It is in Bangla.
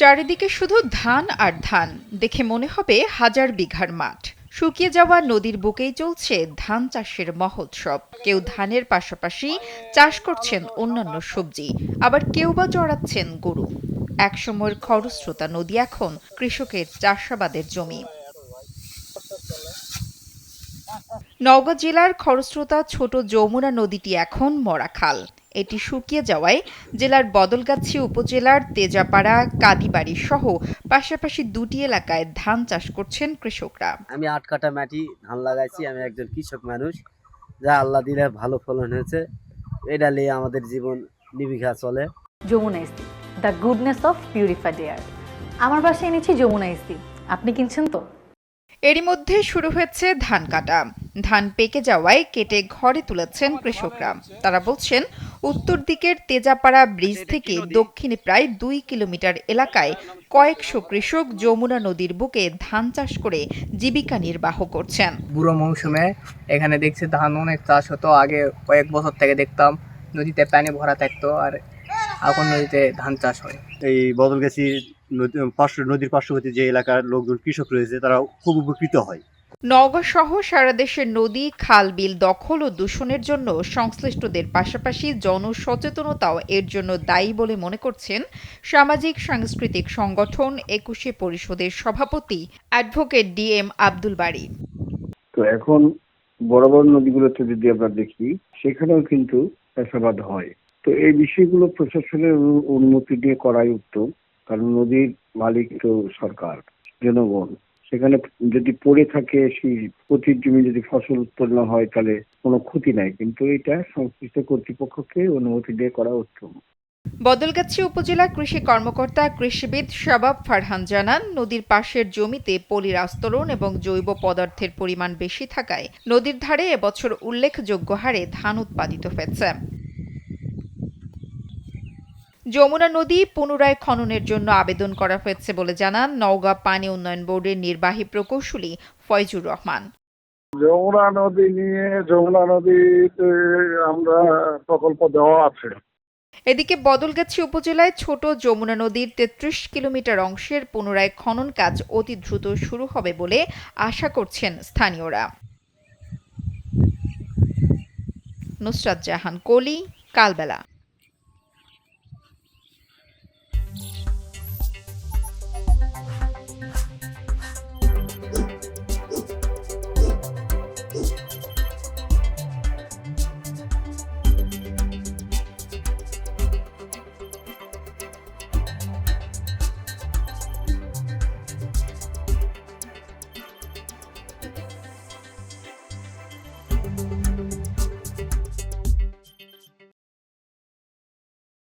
চারিদিকে শুধু ধান আর ধান। দেখে মনে হবে হাজার বিঘার মাঠ। শুকিয়ে যাওয়া নদীর বুকেই চলছে ধান চাষের মহোৎসব। কেউ ধানের পাশাপাশি চাষ করছেন অন্যান্য সবজি, আবার কেউ বা চড়াচ্ছেন গরু। একসময়ের খরস্রোতা নদী এখন কৃষকের চাষাবাদের জমি। নওগাঁ জেলার খরস্রোতা ছোট যমুনা নদীটি এখন মরা খাল এটি শুকিয়ে যাওয়ায় জেলার বদলগাছি উপজেলার তেজাপাড়া কাদিবাড়ি সহ পাশাপাশি দুটি এলাকায় ধান চাষ করছেন কৃষকরা। আমি আট কাটা মাটি ধান লাগাইছি আমি একজন কৃষক মানুষ যা আল্লাহ দিলে ভালো ফলন হয়েছে। এটা নিয়ে আমাদের জীবন নিবিঘা চলে। Jamuna ইস্তি the goodness of purified air. আমার বাসায় এনেছি যমুনা ইস্তি আপনি কিনছেন তো? এরই মধ্যে শুরু হয়েছে ধান কাটা। ধান পেকে যাওয়ায় কেটে ঘরে তুলেছেন কৃষকরা। তারা বলছেন উত্তর দিকের তেজাপাড়া ব্রিজ থেকে দক্ষিণে প্রায় দুই কিলোমিটার এলাকায় কয়েকশো কৃষক যমুনা নদীর বুকে ধান চাষ করে জীবিকা নির্বাহ করছেন। বুড়ো মৌসুমে এখানে দেখছি ধান অনেক চাষ হতো। আগে কয়েক বছর থেকে দেখতাম নদীতে পানি ভরা থাকতো আর এখন নদীতে ধান চাষ হয়। এই বদলগাছি নদী পার্শ্ব নদীর পার্শ্ববর্তী যে এলাকার লোকজন কৃষক রয়েছে তারা খুব উপকৃত হয়। নওগাঁ সহ সারা দেশের নদী, খাল, বিল দখল ও দূষণের জন্য সংশ্লিষ্টদের পাশাপাশি জনসচেতনতাও এর জন্য দায়ী বলে মনে করছেন সামাজিক সাংস্কৃতিক সংগঠন একুশে পরিষদের সভাপতি অ্যাডভোকেট ডি এম আব্দুল বাড়ি তো এখন বড় বড় নদীগুলোতে যদি আমরা দেখি, সেখানেও কিন্তু চাষাবাদ হয়। তো এই বিষয়গুলো প্রশাসনের অনু- অনুমতি দিয়ে করাই উত্তম, কারণ নদীর মালিক তো সরকার, জনগণ। সেখানে যদি পড়ে থাকে সেই প্রতির জমি যদি ফসল উৎপন্ন হয়, তাহলে কোনো ক্ষতি নাই। কিন্তু এটা সংশ্লিষ্ট কর্তৃপক্ষকে অনুমতি দিয়ে করা উত্তম। বদলগাছি উপজেলা কৃষি কর্মকর্তা, কৃষিবিদ শাবাব ফারহান জানান, নদীর পাশের জমিতে পলির আস্তরণ এবং জৈব পদার্থের পরিমাণ বেশি থাকায় নদীর ধারে এবছর উল্লেখযোগ্য হারে ধান উৎপাদিত হয়েছে। যমুনা নদী পুনরায় খননের জন্য আবেদন করা হয়েছে বলে জানান নওগাঁ পানি উন্নয়ন বোর্ডের নির্বাহী প্রকৌশলী ফয়জুর রহমান। যমুনা নদী নিয়ে যমুনা নদীতে আমরা প্রকল্প দেওয়া আছে। এদিকে বদলগাছি উপজেলায় ছোট যমুনা নদীর তেত্রিশ কিলোমিটার অংশের পুনরায় খনন কাজ অতি দ্রুত শুরু হবে বলে আশা করছেন স্থানীয়রা। নুসরাত জাহান কলি কালবেলা।